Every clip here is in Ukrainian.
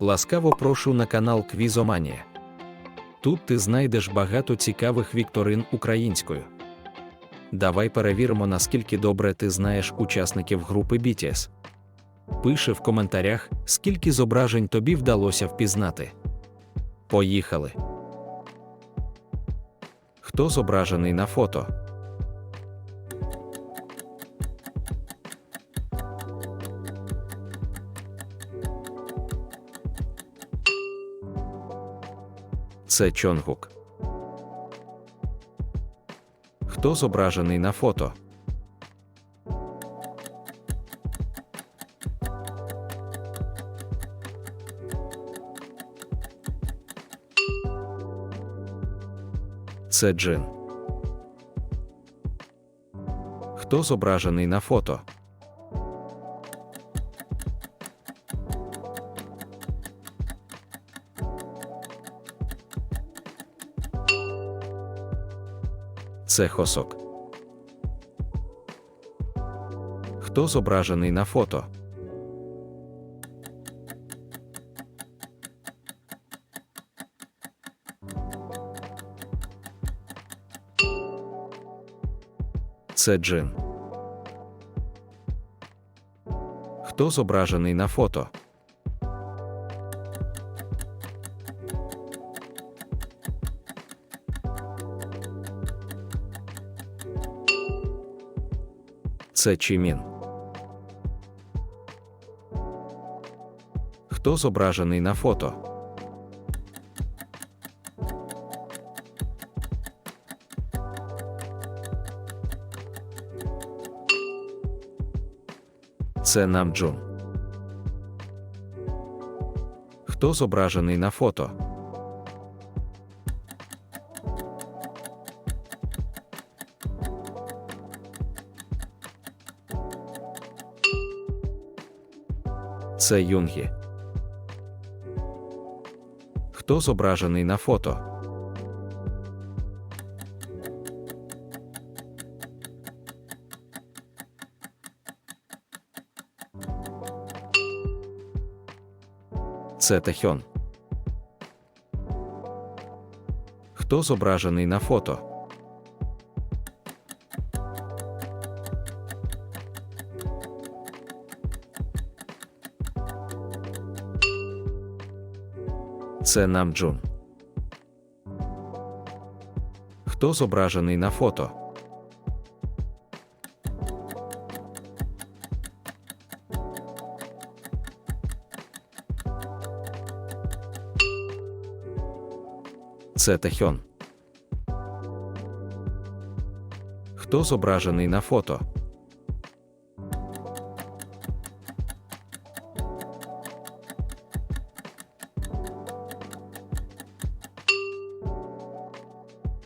Ласкаво прошу на канал Квізоманія. Тут ти знайдеш багато цікавих вікторин українською. Давай перевіримо, наскільки добре ти знаєш учасників групи BTS. Пиши в коментарях, скільки зображень тобі вдалося впізнати. Поїхали. Хто зображений на фото? Це Чонгук. Хто зображений на фото? Це Джин. Хто зображений на фото? Це Хосок. Хто зображений на фото? Це Джин. Хто зображений на фото? Це Чімін. Хто зображений на фото? Це Намджун. Хто зображений на фото? Це Юнгі. Хто зображений на фото? Це Техьон. Хто зображений на фото? Це Намджун. Хто зображений на фото? Це Техьон. Хто зображений на фото?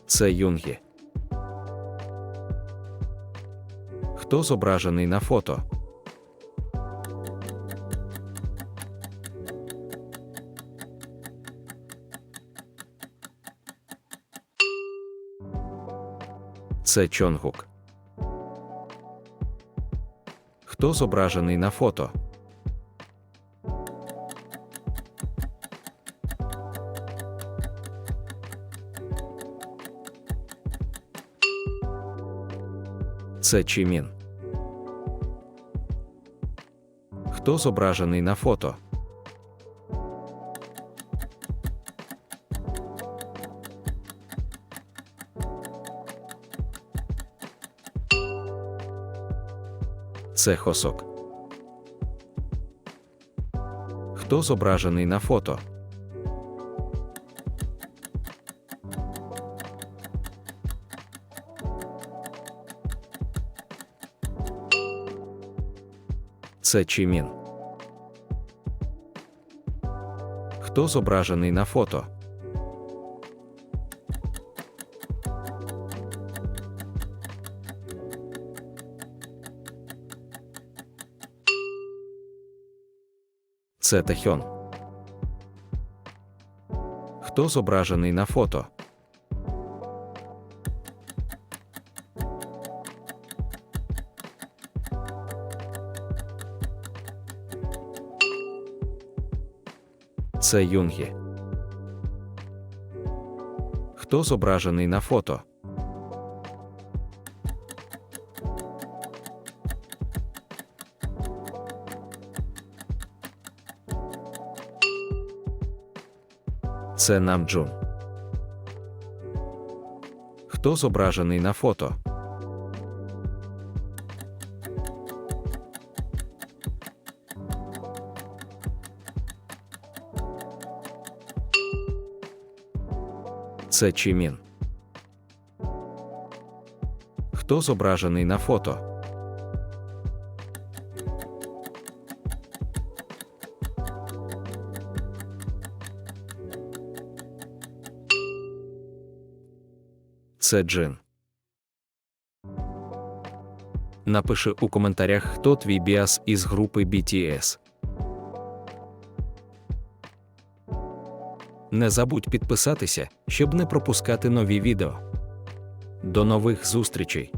Це Юнгі. Хто зображений на фото? Це Чонгук. Хто зображений на фото? Це Чімін. Хто зображений на фото? Це Хосок. Хто зображений на фото? Це Чімін. Хто зображений на фото? Це Техьон. Хто зображений на фото? Це Юнгі. Хто зображений на фото? Це Намджун. Хто зображений на фото? Це Чімін. Хто зображений на фото? Це Джин. Напиши у коментарях, хто твій біас із групи BTS. Не забудь підписатися, щоб не пропускати нові відео. До нових зустрічей!